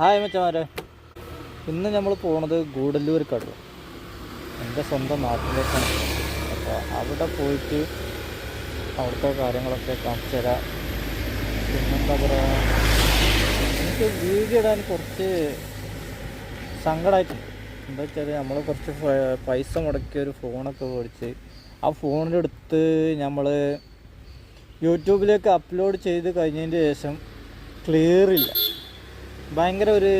Hi മച്ചമാരെ ഇന്ന് നമ്മൾ പോണത് ഗൂഡല്ലൂർ കടു. എന്റെ സ്വന്തം നാട്ടിലേക്കാണ്. അപ്പോൾ അവിടെ പോയിട്ട് അവിടുത്തെ കാര്യങ്ങളൊക്കെ കാണിച്ചു തരാം. പിന്നെന്താ പറയുക എനിക്ക് വീഡിയോ ഇടാൻ കുറച്ച് സങ്കടമായിട്ടുണ്ട് എന്താ വെച്ചാൽ നമ്മൾ കുറച്ച് പൈസ മുടക്കിയ ഒരു ഫോണൊക്കെ മേടിച്ച് ആ ഫോണിന്റെ അടുത്ത് നമ്മൾ യൂട്യൂബിലേക്ക് അപ്ലോഡ് ചെയ്ത് കഴിഞ്ഞതിന്റെ ശേഷം ക്ലിയർ ഇല്ല ഭയങ്കര ഒരു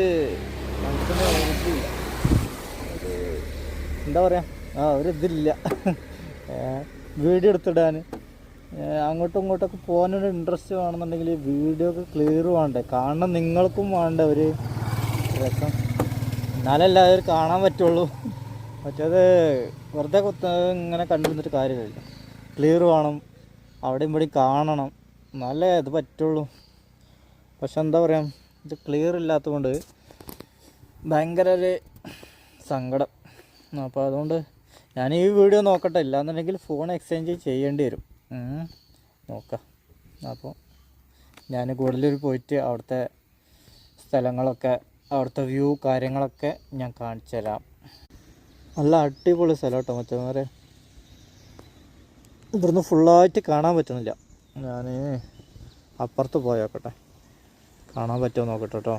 എന്താ പറയുക ആ ഒരു ഇതില്ല. വീഡിയോ എടുത്തിടാൻ അങ്ങോട്ടും ഇങ്ങോട്ടൊക്കെ പോകാനൊരു ഇൻട്രസ്റ്റ് വേണമെന്നുണ്ടെങ്കിൽ വീഡിയോ ഒക്കെ ക്ലിയർ വേണ്ടേ? കാണണം നിങ്ങൾക്കും വേണ്ട ഒരു രസം. എന്നാലല്ല അത് കാണാൻ പറ്റുള്ളൂ. മറ്റേത് വെറുതെ ഇങ്ങനെ കണ്ടിരുന്നിട്ട് കാര്യമില്ല. ക്ലിയർ വേണം. അവിടെയും ഇവിടെയും കാണണം. എന്നാലേ ഇത് പറ്റുള്ളൂ. പക്ഷെ എന്താ പറയുക ഇത് ക്ലിയർ ഇല്ലാത്തതുകൊണ്ട് ഭയങ്കര ഒരു സങ്കടം. അപ്പോൾ അതുകൊണ്ട് ഞാൻ ഈ വീഡിയോ നോക്കട്ടെ. ഇല്ലാന്നുണ്ടെങ്കിൽ ഫോൺ എക്സ്ചേഞ്ച് ചെയ്യേണ്ടി വരും. നോക്കാം. അപ്പോൾ ഞാൻ കൂടുതൽ പോയിട്ട് അവിടുത്തെ സ്ഥലങ്ങളൊക്കെ അവിടുത്തെ വ്യൂ കാര്യങ്ങളൊക്കെ ഞാൻ കാണിച്ചു തരാം. നല്ല അടിപൊളി സ്ഥലം കേട്ടോ മറ്റന്മാരെ ഇവിടുന്ന് ഫുള്ളായിട്ട് കാണാൻ പറ്റുന്നില്ല. ഞാൻ അപ്പുറത്ത് പോയോക്കട്ടെ കാണാൻ പറ്റുമോ നോക്കട്ടെ കേട്ടോ.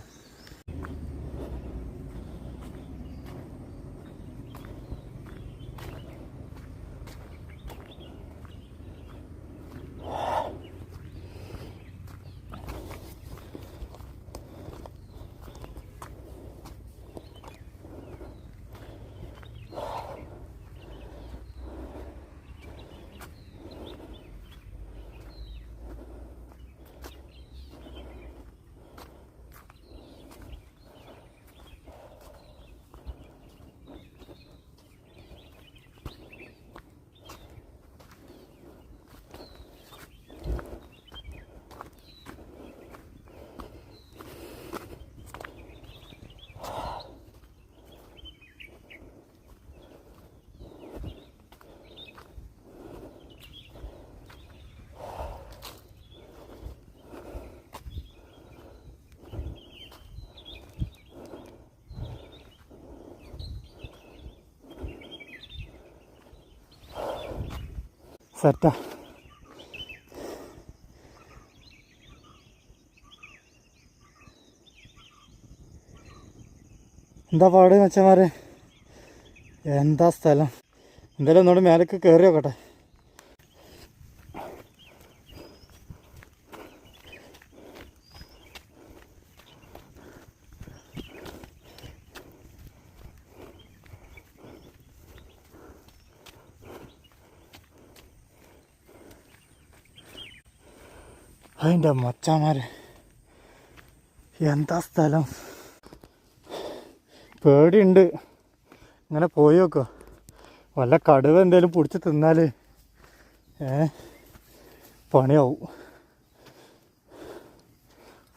സെറ്റാ. എന്താ പാട് മച്ചന്മാരെ? എന്താ സ്ഥലം? എന്തായാലും ഒന്നുകൂടി മേലേക്ക് കയറി നോക്കട്ടെ അതിന്റെ മച്ചാമാരെ എന്താ സ്ഥലം? പേടിയുണ്ട്. ഇങ്ങനെ പോയി നോക്കുക വല്ല കടുവ എന്തേലും പിടിച്ച് തിന്നാൽ ഏ? പണിയാവും.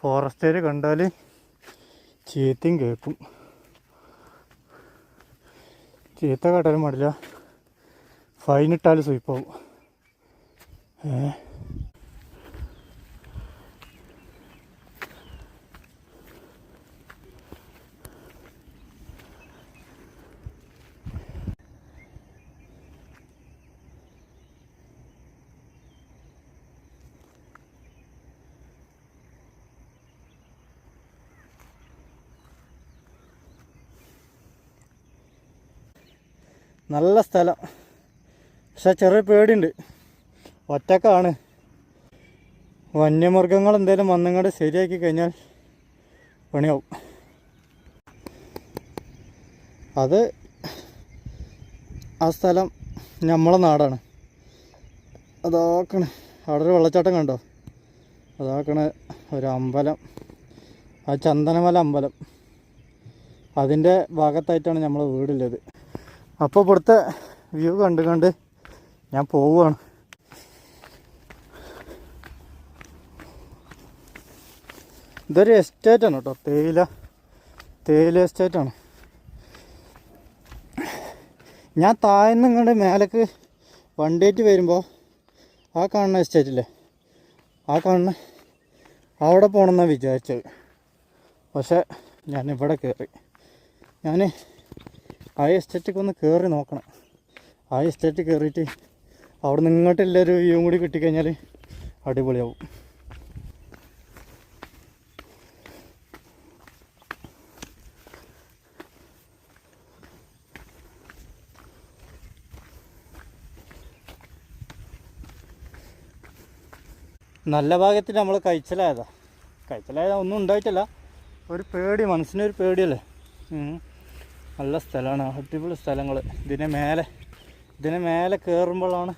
ഫോറസ്റ്റേര് കണ്ടാൽ ചീത്തയും കേൾക്കും ചീത്ത കാട്ടാനും പാടില്ല. ഫൈൻ ഇട്ടാൽ സ്വീപ്പാവും ഏ? നല്ല സ്ഥലം. പക്ഷെ ചെറിയ പേടിയുണ്ട്. ഒറ്റക്കാണ്. വന്യമൃഗങ്ങൾ എന്തേലും വന്നിങ്ങോട്ട് ശരിയാക്കി കഴിഞ്ഞാൽ പണിയാവും. അത് ആ സ്ഥലം നമ്മളെ നാടാണ്. അതാക്കണ്. അവിടെ ഒരു വെള്ളച്ചാട്ടം കണ്ടോ? അതാക്കണ് ഒരു അമ്പലം. ആ ചന്ദനമല അമ്പലം. അതിന്റെ ഭാഗത്തായിട്ടാണ് നമ്മളെ വീടുള്ളത്. അപ്പോൾ ഇവിടുത്തെ വ്യൂ കണ്ട് കണ്ട് ഞാൻ പോവുകയാണ്. ഇതൊരു എസ്റ്റേറ്റാണ് കേട്ടോ. തേയില തേയില എസ്റ്റേറ്റാണ് ഞാൻ താഴ്ന്ന് ഇങ്ങോട്ട് മേലേക്ക് വണ്ടേറ്റ് വരുമ്പോൾ ആ കാണുന്ന എസ്റ്റേറ്റില്ലേ ആ കാണുന്ന അവിടെ പോകണമെന്നാണ് വിചാരിച്ചത്. പക്ഷേ ഞാൻ ഇവിടെ കയറി ഞാൻ ആ എസ്റ്റേറ്റൊക്കെ ഒന്ന് കയറി നോക്കണം. ആ എസ്റ്റേറ്റ് കയറിയിട്ട് അവിടെ നിന്ന് ഇങ്ങോട്ട് എല്ലാവരും വ്യൂവും കൂടി കിട്ടിക്കഴിഞ്ഞാൽ അടിപൊളിയാവും. നല്ല ഭാഗത്തിൽ നമ്മൾ കഴിച്ചലായതാ. കഴിച്ചലായതാ ഒന്നും ഉണ്ടായിട്ടില്ല. ഒരു പേടി മനസ്സിനൊരു പേടിയല്ലേ. നല്ല സ്ഥലമാണ്. അടിപൊളി സ്ഥലങ്ങൾ ഇതിന് മേലെ ഇതിന് മേലെ കയറുമ്പോഴാണ്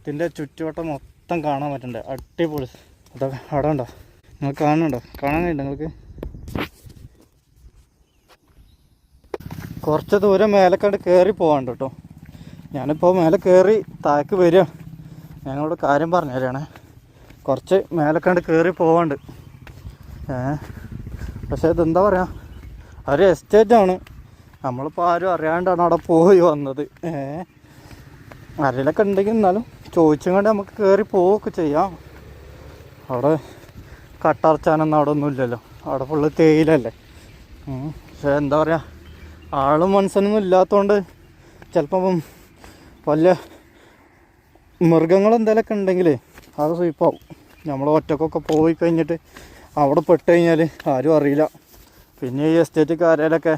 ഇതിന്റെ ചുറ്റുവട്ടം മൊത്തം കാണാൻ പറ്റണ്ടേ? അടിപൊളി. അതൊക്കെ അവിടെ ഉണ്ടോ? നിങ്ങൾ കാണുന്നുണ്ടോ? കാണാൻ കഴിയുണ്ടോ നിങ്ങൾക്ക്? കുറച്ച് ദൂരം മേലെ കണ്ട് കയറി പോകാണ്ട് കേട്ടോ. ഞാനിപ്പോൾ മേലെ കയറി താഴേക്ക് വരിക. ഞാനിവിടെ കാര്യം പറഞ്ഞു തരാണേ. കുറച്ച് മേലെ കണ്ട് കയറി പോവാണ്ട്. ഏ? പക്ഷേ ഇതെന്താ പറയുക ഒരു എസ്റ്റേറ്റാണ് നമ്മളിപ്പോൾ ആരും അറിയാണ്ടാണ് അവിടെ പോയി വന്നത്. ഏ? ആരെങ്കിലൊക്കെ ഉണ്ടെങ്കിൽ എന്നാലും ചോദിച്ചും കൊണ്ട് നമുക്ക് കയറി പോവുകയൊക്കെ ചെയ്യാം. അവിടെ കട്ടറച്ചാനൊന്നും അവിടെ ഒന്നും ഇല്ലല്ലോ. അവിടെ ഫുള്ള് തേയിലല്ലേ. പക്ഷേ എന്താ പറയുക ആളും മനസ്സൊന്നും ഇല്ലാത്തതുകൊണ്ട് ചിലപ്പം വലിയ മൃഗങ്ങൾ എന്തെങ്കിലുമൊക്കെ ഉണ്ടെങ്കിൽ അത് സ്വീപ്പാവും നമ്മൾ ഒറ്റക്കൊക്കെ പോയി കഴിഞ്ഞിട്ട് അവിടെ പെട്ട് കഴിഞ്ഞാൽ ആരും അറിയില്ല. പിന്നെ ഈ എസ്റ്റേറ്റ് കാരയിലൊക്കെ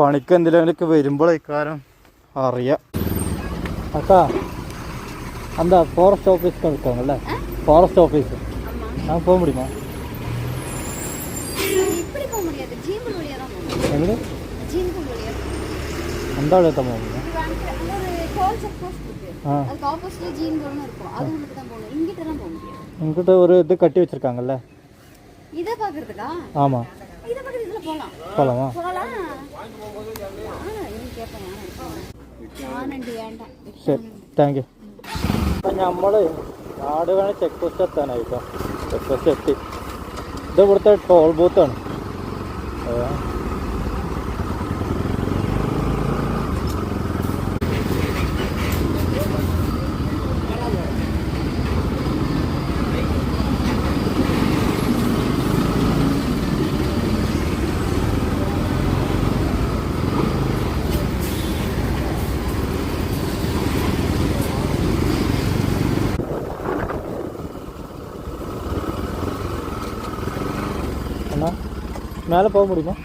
പണിക്ക് എന്തെങ്കിലുമൊക്കെ വരുമ്പോഴേക്കാരം അറിയാം അക്കാ എന്താ ഫോറസ്റ്റ് ഓഫീസ് എടുക്കാണല്ലേ ഫോറസ്റ്റ് ഓഫീസ് ഞാൻ പോകാൻ முடியுமா இப்படி போக முடியாது ஜீம்பல் வழியா தான் போகணும் എവിടെ ஜீம்பல் வழியா എന്താ എത്താൻ പോകുന്നത് இது வந்து அங்க ஒரு டோல் செக் போஸ்ட் இருக்கு ஆ. அதுக்கு ஆப்போசிட்ல ஜீன்பல்னு இருக்கும் அது உங்களுக்கு தான் போகணும் இங்கிட்ட தான் போக முடியாது இங்கிட்ட ஒரு இது கட்டி வச்சிருக்காங்கல்ல இதை பாக்குறதுக்கா ஆமாம் இதை பக்கத்து இதுல போலாம் போகலாமா போகலாம் ஆனா இவன் கேட்பேன் ഞാനുണ്ട് വേണ്ട ശരി താങ്ക് യു അപ്പം നമ്മൾ നാടുകാണി ചെക്ക് പോസ്റ്റ് എത്താനായി കേട്ടോ ചെക്ക് പോസ്റ്റ് എത്തി ഇത് ഇവിടുത്തെ ടോൾ ബൂത്താണ് மேலே போக முடியுமா?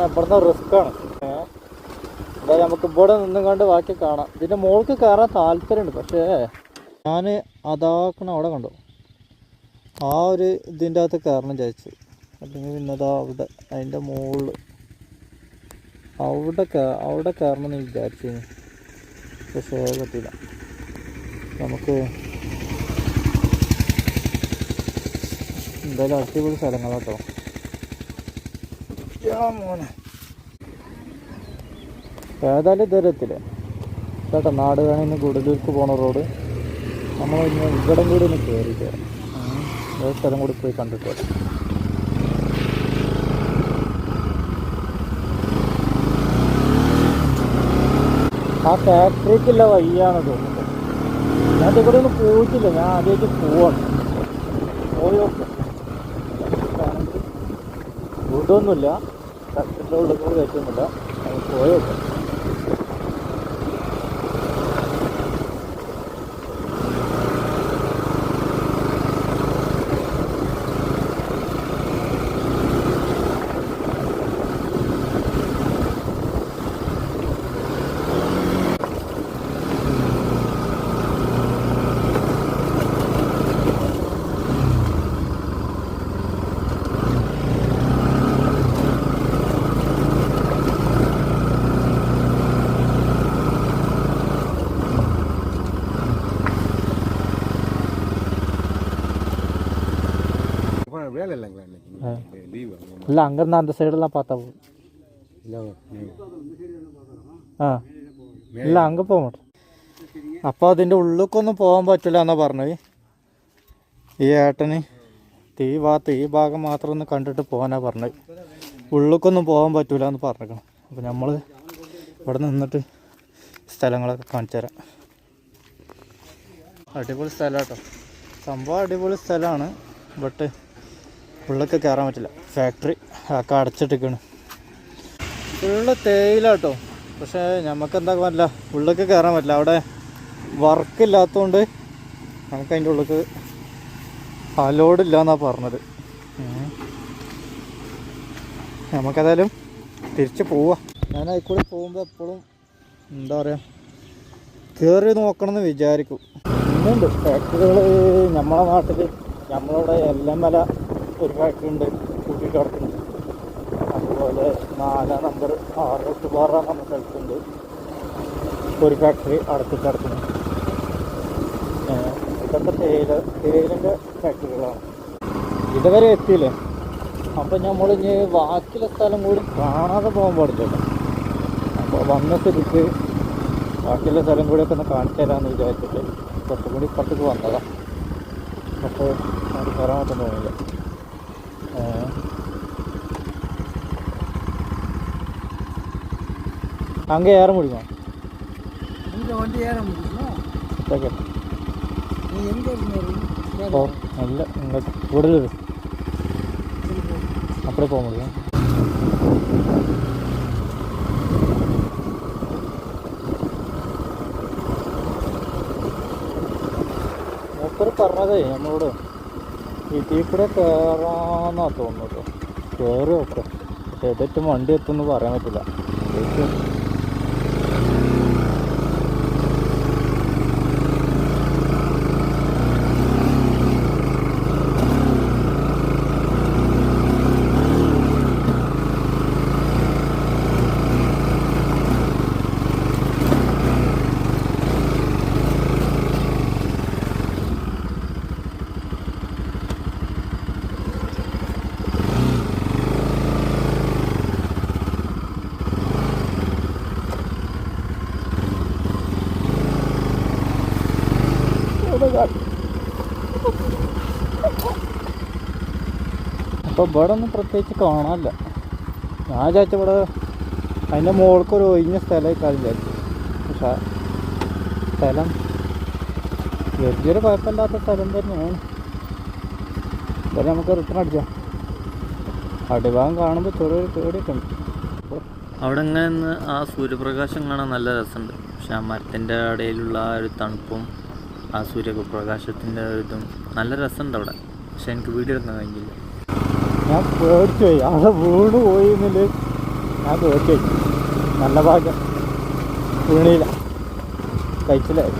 മോനെ ഇവിടുന്ന് റിസ്ക് ആണ്. എന്താ നമുക്ക് ഇവിടെ നിന്നും കണ്ട് ബാക്കി കാണാം. ഇതിന്റെ മോൾക്ക് കയറാൻ താല്പര്യമുണ്ട്. പക്ഷേ ഞാൻ അതാക്കണം അവിടെ കണ്ടു. ആ ഒരു ഇതിന്റെ അകത്ത് കയറണം വിചാരിച്ചു. അല്ലെങ്കിൽ പിന്നെ അതാ അവിടെ അതിന്റെ മുകളിൽ അവിടെ അവിടെ കയറണം എന്ന് വിചാരിച്ചു പക്ഷേ പറ്റില്ല നമുക്ക് എന്തായാലും അടിപൊളി സ്ഥലങ്ങളാട്ടോ. മോനെ. ഏതായാലും ഇതുവരെ എത്തില്ല ചേട്ടാ നാട് കാണിന്ന് ഗുഡലൂർക്ക് പോണ റോഡ്. നമ്മൾ ഇന്ന് ഇവിടം കൂടി ഒന്ന് കയറിയിട്ട് വരാം സ്ഥലം കൂടി പോയി കണ്ടിട്ട് ആ ഫാക്ടറിക്കുള്ള വഴിയാണ് തോന്നുന്നത് ഞാൻ ഇവിടെ ഒന്നും പോയിട്ടില്ല. ഞാൻ ആദ്യമായിട്ട് പോവാണ്. പോയി നോക്കാം വീടൊന്നുമില്ല ഫാക്ടറിന്റെ ഉള്ളിൽ കൂടി കയറ്റൊന്നുമില്ല இல்லை அங்கேருந்து அந்த சைடெல்லாம் பார்த்தா போதும் இல்லை ആ ഇല്ല അങ്ങ് പോകാൻ പറ്റും അപ്പോൾ അതിൻ്റെ ഉള്ളിലേക്കൊന്നും പോകാൻ പറ്റില്ല എന്നാ പറഞ്ഞത് ഈ ഏട്ടന് ഈ ഭാഗത്ത് ഈ ഭാഗം മാത്രം ഒന്ന് കണ്ടിട്ട് പോകാനാ പറഞ്ഞത് ഉള്ളിലേക്കൊന്നും പോകാൻ പറ്റൂല എന്ന് പറഞ്ഞേക്കണം അപ്പോൾ നമ്മൾ ഇവിടെ നിന്നിട്ട് സ്ഥലങ്ങളൊക്കെ കാണിച്ചു തരാം അടിപൊളി സ്ഥലം കേട്ടോ സംഭവം അടിപൊളി സ്ഥലമാണ് ബട്ട് ഉള്ളിലേക്ക് കയറാൻ പറ്റില്ല ഫാക്ടറി ഒക്കെ അടച്ചിട്ടിരിക്കണ്. ഫുള്ള് തേയില കേട്ടോ പക്ഷേ എന്താ പറ്റില്ല ഉള്ളിലേക്ക് കയറാൻ പറ്റില്ല. അവിടെ വർക്ക് ഇല്ലാത്തതുകൊണ്ട് നമുക്ക് അതിന്റെ ഉള്ളിലേക്ക് അലോഡ് പറഞ്ഞത്. നമുക്കതായാലും തിരിച്ച് പോവാം. ഞാൻ അതിൽക്കൂടെ പോകുമ്പോൾ എപ്പോഴും എന്താ പറയുക കയറി നോക്കണം എന്ന് വിചാരിക്കും. ഇന്നുണ്ട് ഫാക്ടറികൾ നമ്മളെ നാട്ടിൽ എല്ലാം എല്ലമല ഒരു ഫാക്ടറി ഉണ്ട്. കൂട്ടി കിടക്കുന്നുണ്ട് അതുപോലെ നാലാം നമ്പർ ആറ് എട്ട് പാറ എന്ന സ്ഥലത്തുണ്ട്. ഒരു ഫാക്ടറി അടുത്ത് കിടക്കുന്നു. ഇതൊക്കെ തേയില തേയിലിന്റെ ഫാക്ടറികളാണ് ഇതുവരെ എത്തിയില്ലേ? അപ്പം നമ്മൾ ഇനി ബാക്കിയുള്ള സ്ഥലം കൂടി കാണാതെ പോകാൻ പാടില്ല അപ്പോൾ വന്ന സ്ഥിതിക്ക് ബാക്കിയുള്ള സ്ഥലം കൂടിയൊക്കെ ഒന്ന് കാണിച്ചു തരാമെന്ന് വിചാരിച്ചിട്ട് കുറച്ചും കൂടി ഇപ്പുറത്തേക്ക് വന്നതാണ് പക്ഷേ അത് കയറാൻ പറ്റുന്ന அங்கே ஏற முடியுமா இங்கே வந்து ஏற முடியுமா ஓகே நீ எங்கே இருந்து ஓ இல்லை இங்கே விடுது அப்படியே போக முடியும் മൂപ്പര് പറഞ്ഞതേ നമ്മളോട് ഇതിൽ കൂടെ കയറാന്നാ തോന്നുന്നത് കയറി ഒക്കെ പക്ഷെ ഏതേറ്റവും വണ്ടി എത്തുമെന്ന് പറയാൻ പറ്റില്ല അപ്പോൾ ഇവിടെ ഒന്നും പ്രത്യേകിച്ച് കാണാനില്ല. ഞാൻ വിചാരിച്ച ഇവിടെ അതിന്റെ മുകൾക്ക് ഒരു ഒഴിഞ്ഞ സ്ഥലമായിക്കാൾ വിചാരിച്ചു. പക്ഷേ സ്ഥലം വലിയൊരു കുഴപ്പമില്ലാത്ത സ്ഥലം തന്നെയാണ്. ഇപ്പം നമുക്ക് റിട്ടേൺ അടിച്ചാൽ അടിഭാഗം കാണുമ്പോൾ ചെറിയൊരു പേടിയൊക്കെ അവിടെ ഇങ്ങനെ നിന്ന് ആ സൂര്യപ്രകാശം കാണാൻ നല്ല രസമുണ്ട്. പക്ഷെ ആ മരത്തിന്റെ ഇടയിലുള്ള ആ ഒരു തണുപ്പും ആ സൂര്യപ്രകാശത്തിന്റെ ഒരു ഇതും നല്ല രസമുണ്ട് അവിടെ. പക്ഷെ എനിക്ക് വീഡിയോ എടുക്കാൻ കഴിഞ്ഞില്ല. ഞാൻ പേടിച്ചു പോയി. അവിടെ വീണ് പോയി എന്നില്ല? ഞാൻ പേടിച്ചു പോയി. നല്ല ഭാഗ്യം. വീണില്ല. കഴിച്ചില്ലായി